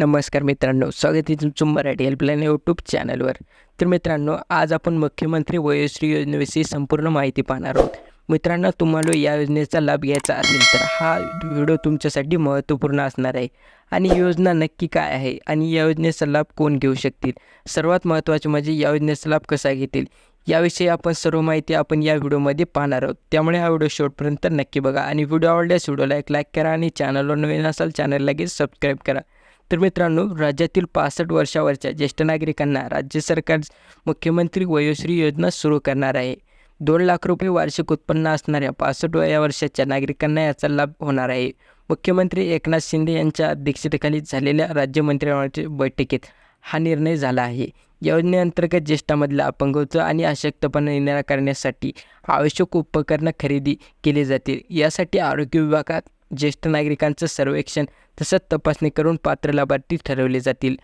नमस्कार मित्रांनो स्वागत आहे तुमचं मराठी हेल्पलाईन यूट्यूब चॅनलवर तर मित्रांनो आज आपण मुख्यमंत्री वयोश्री योजनेविषयी संपूर्ण माहिती पाहणार आहोत. मित्रांनो तुम्हाला या योजनेचा लाभ घ्यायचा असेल तर हा व्हिडिओ तुमच्यासाठी महत्त्वपूर्ण असणार आहे. आणि योजना नक्की काय आहे आणि या योजनेचा लाभ कोण घेऊ शकतील? सर्वात महत्त्वाचे म्हणजे या योजनेचा लाभ कसा घेतील? याविषयी आपण सर्व माहिती आपण या व्हिडिओमध्ये पाहणार आहोत. त्यामुळे हा व्हिडिओ शेवटपर्यंत नक्की बघा आणि व्हिडिओ आवडल्यास व्हिडिओला एक लाईक करा आणि चॅनलवर नवीन असाल चॅनल लगेच सबस्क्राईब करा. तर मित्रांनो राज्यातील पासष्ट वर्षावरच्या ज्येष्ठ नागरिकांना राज्य सरकार मुख्यमंत्री वयोश्री योजना सुरू करणार आहे. दोन लाख रुपये वार्षिक उत्पन्न असणाऱ्या पासष्ट वया वर्षाच्या नागरिकांना याचा लाभ होणार आहे. मुख्यमंत्री एकनाथ शिंदे यांच्या अध्यक्षतेखाली झालेल्या राज्य मंत्रिमंडळाच्या बैठकीत हा निर्णय झाला आहे. योजनेअंतर्गत ज्येष्ठामधला अपंगत्व आणि अशक्तपणा निराकरण्यासाठी आवश्यक उपकरणं खरेदी केली जातील. यासाठी आरोग्य विभागात ज्येष्ठ नागरिकांचं सर्वेक्षण तसंच तपासणी करून पात्र लाभार्थी ठरवले जातील.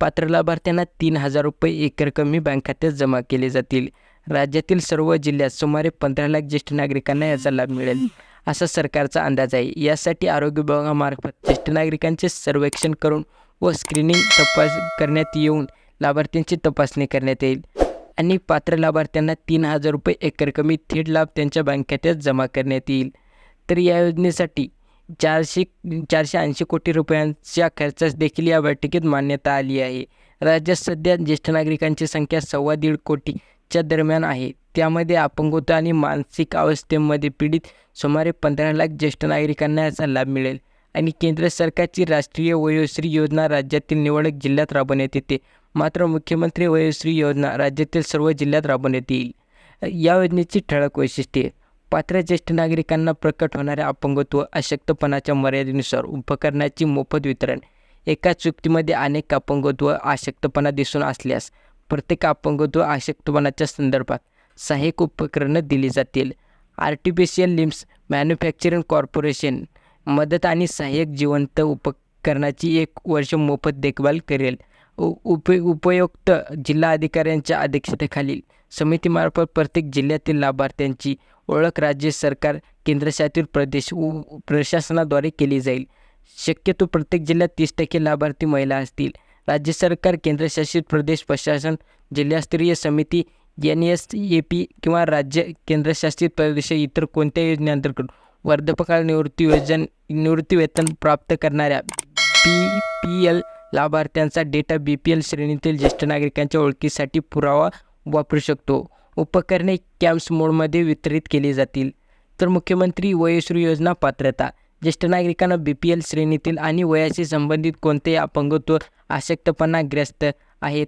पात्र लाभार्थ्यांना तीन हजार रुपये एकरकमी बँक खात्यात जमा केले जातील. राज्यातील सर्व जिल्ह्यात सुमारे पंधरा लाख ज्येष्ठ नागरिकांना याचा लाभ मिळेल असा सरकारचा अंदाज आहे. यासाठी आरोग्य विभागामार्फत ज्येष्ठ नागरिकांचे सर्वेक्षण करून व स्क्रीनिंग तपास करण्यात येऊन लाभार्थ्यांची तपासणी करण्यात येईल आणि पात्र लाभार्थ्यांना तीन हजार रुपये एकरकमी थेट लाभ त्यांच्या बँक खात्यात जमा करण्यात येईल. तर या योजनेसाठी चारशे चारशे ऐंशी कोटी रुपयांच्या खर्चास देखील या बैठकीत मान्यता आली आहे. राज्यात सध्या ज्येष्ठ नागरिकांची संख्या सव्वा दीड कोटीच्या दरम्यान आहे. त्यामध्ये अपंगत्व आणि मानसिक अवस्थेमध्ये पीडित सुमारे पंधरा लाख ज्येष्ठ नागरिकांना याचा लाभ मिळेल. आणि केंद्र सरकारची राष्ट्रीय वयोश्री योजना राज्यातील निवडक जिल्ह्यात राबवण्यात येते. मात्र मुख्यमंत्री वयोश्री योजना राज्यातील सर्व जिल्ह्यात राबवण्यात येईल. या योजनेची ठळक वैशिष्ट्ये. पात्र ज्येष्ठ नागरिकांना प्रकट होणाऱ्या अपंगत्व अशक्तपणाच्या मर्यादेनुसार उपकरणाची मोफत वितरण. एकाच चुक्तीमध्ये अनेक अपंगत्व अशक्तपणा दिसून असल्यास प्रत्येक अपंगत्व अशक्तपणाच्या संदर्भात सहाय्यक उपकरणं दिली जातील. आर्टिफिशियल लिम्स मॅन्युफॅक्चरिंग कॉर्पोरेशन मदत आणि सहाय्यक जिवंत उपकरणाची एक वर्ष मोफत देखभाल करेल. उ उप उपयुक्त जिल्हा अधिकाऱ्यांच्या अध्यक्षतेखालील समितीमार्फत प्रत्येक जिल्ह्यातील लाभार्थ्यांची ओळख राज्य सरकार केंद्रशासित प्रदेश उ प्रशासनाद्वारे केली जाईल. शक्यतो प्रत्येक जिल्ह्यात तीस टक्के लाभार्थी महिला असतील. राज्य सरकार केंद्रशासित प्रदेश प्रशासन जिल्हास्तरीय समिती एन एस ए पी किंवा राज्य केंद्रशासित प्रदेश इतर कोणत्या योजनेअंतर्गत वर्धपकाळ निवृत्ती योजन निवृत्तीवेतन प्राप्त करणाऱ्या पी पी एल लाभार्थ्यांचा डेटा बी पी एल श्रेणीतील ज्येष्ठ नागरिकांच्या ओळखीसाठी पुरावा वापरू शकतो. उपकरणे कॅम्प्स मोडमध्ये वितरित केली जातील. तर मुख्यमंत्री वयोश्री योजना पात्रता? ज्येष्ठ नागरिकांना बी पी एल श्रेणीतील आणि वयाशी संबंधित कोणतेही अपंगत्व अशक्तपणाग्रस्त आहेत?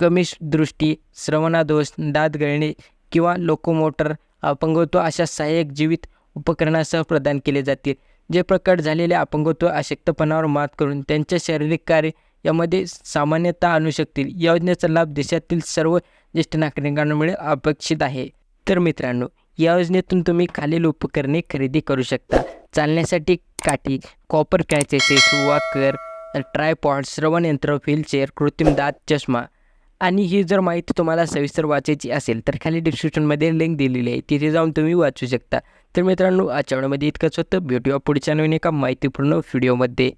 कमी दृष्टी श्रवणादोष दात गळणे किंवा लोकोमोटर अपंगत्व अशा सहाय्यक जीवित उपकरणासह प्रदान केले जातील. जे प्रकट झालेले अपंगत्व अशक्तपणावर मात करून त्यांच्या शारीरिक कार्य यामध्ये सामान्यता आणू शकतील. या योजनेचा लाभ देशातील सर्व ज्येष्ठ नागरिकांना मिळेल अपेक्षित आहे. तर मित्रांनो या योजनेतून तुम्ही खालील उपकरणे खरेदी करू शकता. चालण्यासाठी काठी कॉपर कॅचेसेस वॉकर ट्रायपॉड श्रवण यंत्र व्हीलचेअर कृत्रिम दात चष्मा आणि ही जर माहिती तुम्हाला सविस्तर वाचायची असेल तर खाली डिस्क्रिप्शनमध्ये लिंक दिलेली आहे. तिथे जाऊन तुम्ही वाचू शकता. तर मित्रांनो आजच्या वेळेमध्ये इतकंच होतं. भेटूया पुढच्या नवीन एका माहितीपूर्ण व्हिडिओमध्ये.